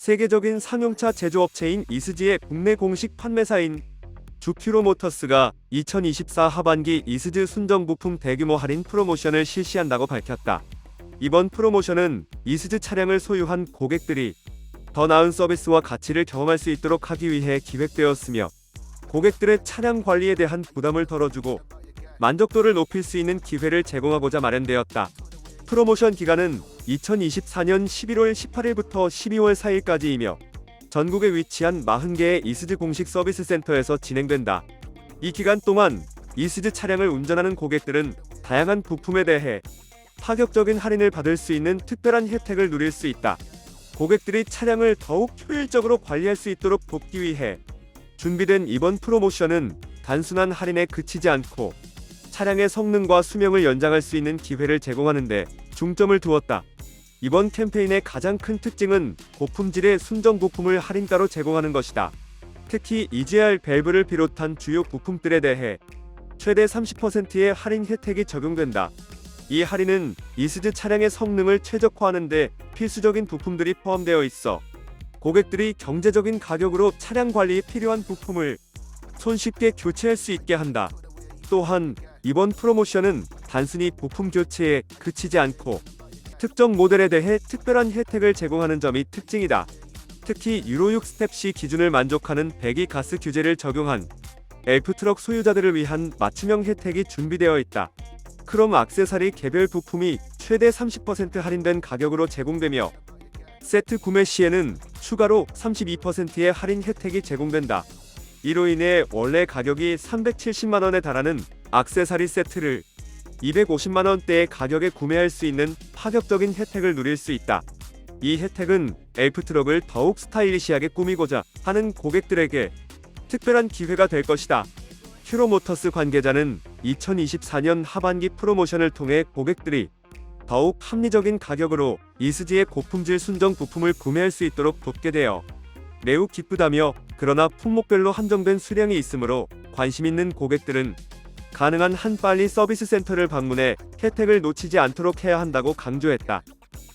세계적인 상용차 제조업체인 이스지의 국내 공식 판매사인 주큐로모터스가 2024 하반기 이스즈 순정 부품 대규모 할인 프로모션을 실시한다고 밝혔다. 이번 프로모션은 이스즈 차량을 소유한 고객들이 더 나은 서비스와 가치를 경험할 수 있도록 하기 위해 기획되었으며 고객들의 차량 관리에 대한 부담을 덜어주고 만족도를 높일 수 있는 기회를 제공하고자 마련되었다. 프로모션 기간은 2024년 11월 18일부터 12월 4일까지이며 전국에 위치한 40개의 이스즈 공식 서비스 센터에서 진행된다. 이 기간 동안 이스즈 차량을 운전하는 고객들은 다양한 부품에 대해 파격적인 할인을 받을 수 있는 특별한 혜택을 누릴 수 있다. 고객들이 차량을 더욱 효율적으로 관리할 수 있도록 돕기 위해 준비된 이번 프로모션은 단순한 할인에 그치지 않고 차량의 성능과 수명을 연장할 수 있는 기회를 제공하는데 중점을 두었다. 이번 캠페인의 가장 큰 특징은 고품질의 순정 부품을 할인가로 제공하는 것이다. 특히 EGR 밸브를 비롯한 주요 부품들에 대해 최대 30%의 할인 혜택이 적용된다. 이 할인은 이스즈 차량의 성능을 최적화하는 데 필수적인 부품들이 포함되어 있어 고객들이 경제적인 가격으로 차량 관리에 필요한 부품을 손쉽게 교체할 수 있게 한다. 또한 이번 프로모션은 단순히 부품 교체에 그치지 않고 특정 모델에 대해 특별한 혜택을 제공하는 점이 특징이다. 특히 유로 6 스텝 C 기준을 만족하는 배기 가스 규제를 적용한 엘프 트럭 소유자들을 위한 맞춤형 혜택이 준비되어 있다. 크롬 악세사리 개별 부품이 최대 30% 할인된 가격으로 제공되며 세트 구매 시에는 추가로 32%의 할인 혜택이 제공된다. 이로 인해 원래 가격이 370만 원에 달하는 악세사리 세트를 250만 원대의 가격에 구매할 수 있는 파격적인 혜택을 누릴 수 있다. 이 혜택은 엘프 트럭을 더욱 스타일리시하게 꾸미고자 하는 고객들에게 특별한 기회가 될 것이다. 큐로모터스 관계자는 2024년 하반기 프로모션을 통해 고객들이 더욱 합리적인 가격으로 이스지의 고품질 순정 부품을 구매할 수 있도록 돕게 되어 매우 기쁘다며 그러나 품목별로 한정된 수량이 있으므로 관심 있는 고객들은 가능한 한 빨리 서비스 센터를 방문해 혜택을 놓치지 않도록 해야 한다고 강조했다.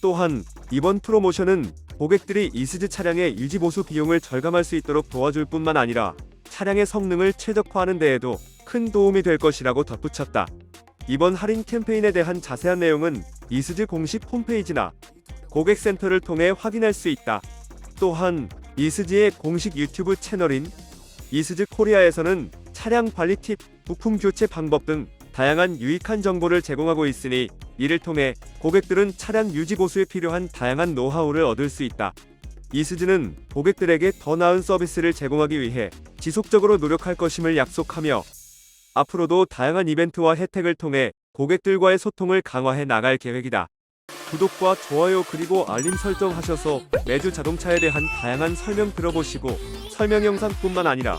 또한 이번 프로모션은 고객들이 이스즈 차량의 유지 보수 비용을 절감할 수 있도록 도와줄 뿐만 아니라 차량의 성능을 최적화하는 데에도 큰 도움이 될 것이라고 덧붙였다. 이번 할인 캠페인에 대한 자세한 내용은 이스즈 공식 홈페이지나 고객센터를 통해 확인할 수 있다. 또한 이스즈의 공식 유튜브 채널인 이스즈 코리아에서는 차량 관리 팁, 부품 교체 방법 등 다양한 유익한 정보를 제공하고 있으니 이를 통해 고객들은 차량 유지 보수에 필요한 다양한 노하우를 얻을 수 있다. 이스즈는 고객들에게 더 나은 서비스를 제공하기 위해 지속적으로 노력할 것임을 약속하며 앞으로도 다양한 이벤트와 혜택을 통해 고객들과의 소통을 강화해 나갈 계획이다. 구독과 좋아요 그리고 알림 설정 하셔서 매주 자동차에 대한 다양한 설명 들어보시고 설명 영상뿐만 아니라